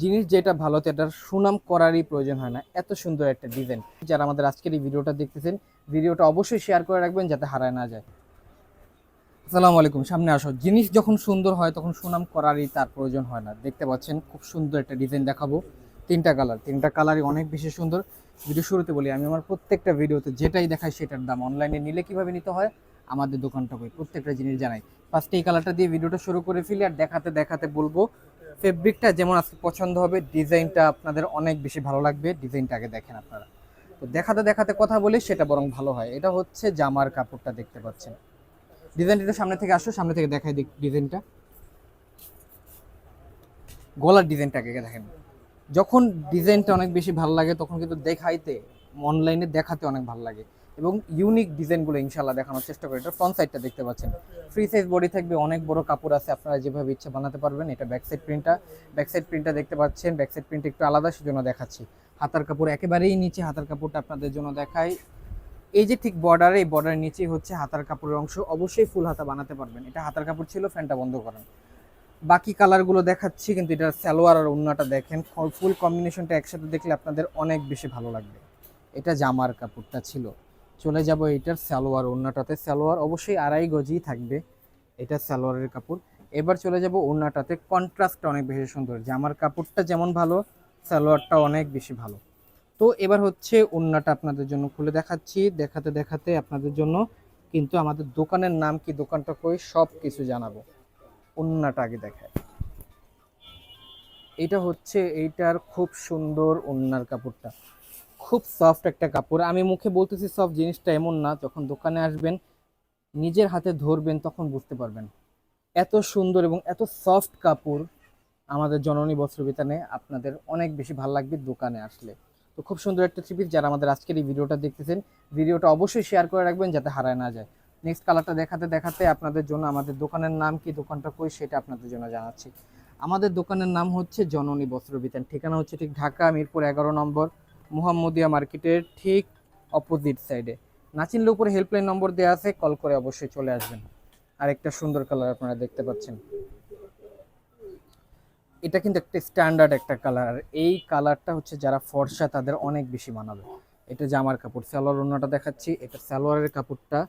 জিনিস যেটা ভালো এটার সুনাম করারই প্রয়োজন হয় না। এত সুন্দর একটা ডিজাইন যারা আমাদের আজকের এই ভিডিওটা দেখতেছেন, ভিডিওটা অবশ্যই শেয়ার করে রাখবেন যাতে হারায় না যায়। আসসালামু আলাইকুম, সামনে আসো। জিনিস যখন সুন্দর হয়, তখন সুনাম করারই তার প্রয়োজন হয় না। দেখতে পাচ্ছেন, খুব সুন্দর একটা ডিজাইন দেখাবো। তিনটা কালার তিনটা কালারই অনেক বেশি সুন্দর। ভিডিও শুরুতে বলি, আমি আমার প্রত্যেকটা ভিডিওতে যেটাই দেখাই সেটার দাম। অনলাইনে নিলে কীভাবে নিতে হয়? আমাদের দোকানটা কই? প্রত্যেকটা জিনিস জানাই। ফার্স্টে এই কালারটা দিয়ে ভিডিওটা শুরু করে ফেলি, আর দেখাতে দেখাতে বলব ফেব্রিকটা যেমন আজকে পছন্দ হবে ডিজাইনটা আপনাদের অনেক বেশি ভালো লাগবে। ডিজাইনটা আগে দেখেন আপনারা। তো দেখাতে দেখাতে কথা বলি, সেটা বরং ভালো হয়। এটা হচ্ছে জামার কাপড়টা দেখতে পাচ্ছেন। ডিজাইনটা একটু সামনে থেকে আসো, সামনে থেকে দেখাই ডিজাইনটা গলার ডিজাইনটা আগে দেখেন। যখন ডিজাইনটা অনেক বেশি ভালো লাগে, তখন কিন্তু দেখাইতে অনলাইনে দেখাতে অনেক ভালো লাগে। এবং ইউনিক ডিজাইনগুলো ইনশাল্লাহ দেখানোর চেষ্টা করি। এটা ফ্রন্ট সাইডটা দেখতে পাচ্ছেন। ফ্রি সাইজ বডি থাকবে, অনেক বড় কাপড় আছে, আপনারা যেভাবে ইচ্ছা বানাতে পারবেন। এটা ব্যাক সাইড প্রিন্টটা ব্যাক সাইড প্রিন্টটা দেখতে পাচ্ছেন ব্যাক সাইড প্রিন্ট একটু আলাদা সেজন্য দেখাচ্ছি। হাতার কাপড় একেবারেই নিচে, হাতার কাপড়টা আপনাদের জন্য দেখাই। এই যে ঠিক বর্ডারে এই বর্ডারের নিচেই হচ্ছে হাতার কাপড়ের অংশ। অবশ্যই ফুল হাতা বানাতে পারবেন। এটা হাতার কাপড় ছিল ফ্যানটা বন্ধ করেন। বাকি কালারগুলো দেখাচ্ছি, কিন্তু এটা সালোয়ার আর ওন্নাটা দেখেন। ফুল কম্বিনেশনটা একসাথে দেখলে আপনাদের অনেক বেশি ভালো লাগবে। এটা জামার কাপড়টা ছিল। চলে যাব এটার সালোয়ার ওন্নাটাতে সালোয়ার অবশ্যই আড়াই গজই থাকবে এটা সালোয়ারের কাপড়। এবার চলে যাব ওন্নাটাতে কন্ট্রাস্টটা অনেক বেশি সুন্দর। জামার কাপড়টা যেমন ভালো, সালোয়ারটা অনেক বেশি ভালো। তো এবার হচ্ছে ওন্নাটা আপনাদের জন্য খুলে দেখাচ্ছি। দেখাতে দেখাতে আপনাদের জন্য কিন্তু আমাদের দোকানের নাম কি, দোকানটা কই সব কিছু জানাব। ওন্নাটা আগে দেখায় এটা হচ্ছে এইটার খুব সুন্দর ওন্নার কাপড়টা। খুব সফট একটা কাপড়। আমি মুখে বলতেছি সফট জিনিসটা এমন না, যখন দোকানে আসবেন, নিজের হাতে ধরবেন, তখন বুঝতে পারবেন। এত সুন্দর এবং এত সফট কাপড় আমাদের জননী বস্ত্রবিতানে আপনাদের অনেক বেশি ভালো লাগবে দোকানে আসলে। তো খুব সুন্দর একটা থ্রিপিস যারা আমাদের আজকের এই ভিডিওটা দেখতেছেন, ভিডিওটা অবশ্যই শেয়ার করে রাখবেন যাতে হারায় না যায়। নেক্সট কালারটা দেখাতে দেখাতে আপনাদের জন্য আমাদের দোকানের নাম কি, দোকানটা কই সেটা আপনাদের জন্য জানাচ্ছি। আমাদের দোকানের নাম হচ্ছে জননী বস্ত্রবিতান, ঠিকানা হচ্ছে ঠিক ঢাকা মিরপুর এগারো নম্বর। মোহাম্মদিয়া মার্কেটের ঠিক অপোজিট সাইডে না চিনলে উপরে হেল্পলাইন নম্বর দেওয়া আছে কল করে অবশ্যই চলে আসবেন। আর একটা সুন্দর কালার আপনারা দেখতে পাচ্ছেন। এটা কিন্তু একটা স্ট্যান্ডার্ড একটা কালার এই কালারটা হচ্ছে যারা ফর্সা, তাদের অনেক বেশি মানাবে। এটা জামার কাপড়, সালোয়ার ওড়নাটা দেখাচ্ছি। এটা সালোয়ারের কাপড়টা।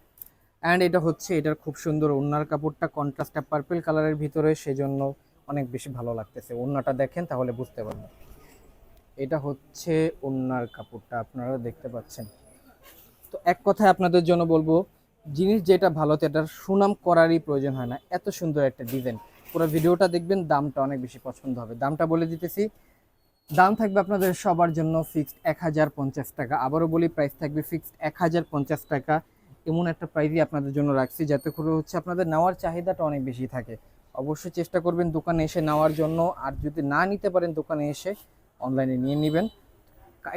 অ্যান্ড এটা হচ্ছে এটার খুব সুন্দর ওড়নার কাপড়টা কন্ট্রাস্টটা পার্পেল কালারের ভিতরে, সেজন্য অনেক বেশি ভালো লাগতেছে। ওড়নাটা দেখেন, তাহলে বুঝতে পারবেন। এটা হচ্ছে ওড়নার কাপড়টা, আপনারা দেখতে পাচ্ছেন। তো এক কথায় আপনাদের জন্য বলব, জিনিস যেটা ভালো এটার সুনাম করারই প্রয়োজন হয় না। এত সুন্দর একটা ডিজাইন। পুরো ভিডিওটা দেখবেন, দামটা অনেক বেশি পছন্দ হবে। দামটা বলে দিতেছি, দাম থাকবে আপনাদের সবার জন্য ফিক্সড এক হাজার পঞ্চাশ টাকা। আবারও বলি প্রাইস থাকবে ফিক্সড এক হাজার পঞ্চাশ টাকা। এমন একটা প্রাইসই আপনাদের জন্য রাখছি, যাতে করে হচ্ছে আপনাদের নেওয়ার চাহিদাটা অনেক বেশি থাকে। অবশ্যই চেষ্টা করবেন দোকানে এসে নেওয়ার জন্য। আর যদি না নিতে পারেন দোকানে এসে অনলাইনে নিয়ে নেবেন।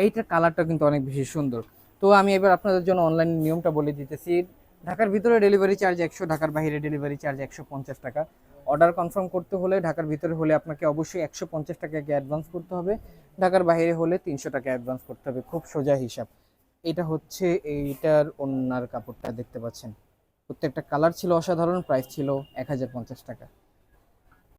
এইটার কালারটা কিন্তু অনেক বেশি সুন্দর। তো আমি এবার আপনাদের জন্য অনলাইন নিয়মটা বলে দিতেছি। ঢাকার ভিতরে ডেলিভারি চার্জ একশো, ঢাকার বাইরে ডেলিভারি চার্জ একশো পঞ্চাশ টাকা। অর্ডার কনফার্ম করতে হলে ঢাকার ভিতরে হলে আপনাকে অবশ্যই একশো পঞ্চাশ টাকা আগে অ্যাডভান্স করতে হবে। ঢাকার বাইরে হলে তিনশো টাকা অ্যাডভান্স করতে হবে। খুব সোজা হিসাব। এটা হচ্ছে এইটার ওনার কাপড়টা দেখতে পাচ্ছেন। প্রত্যেকটা কালার ছিল অসাধারণ প্রাইস ছিল এক হাজার পঞ্চাশ টাকা।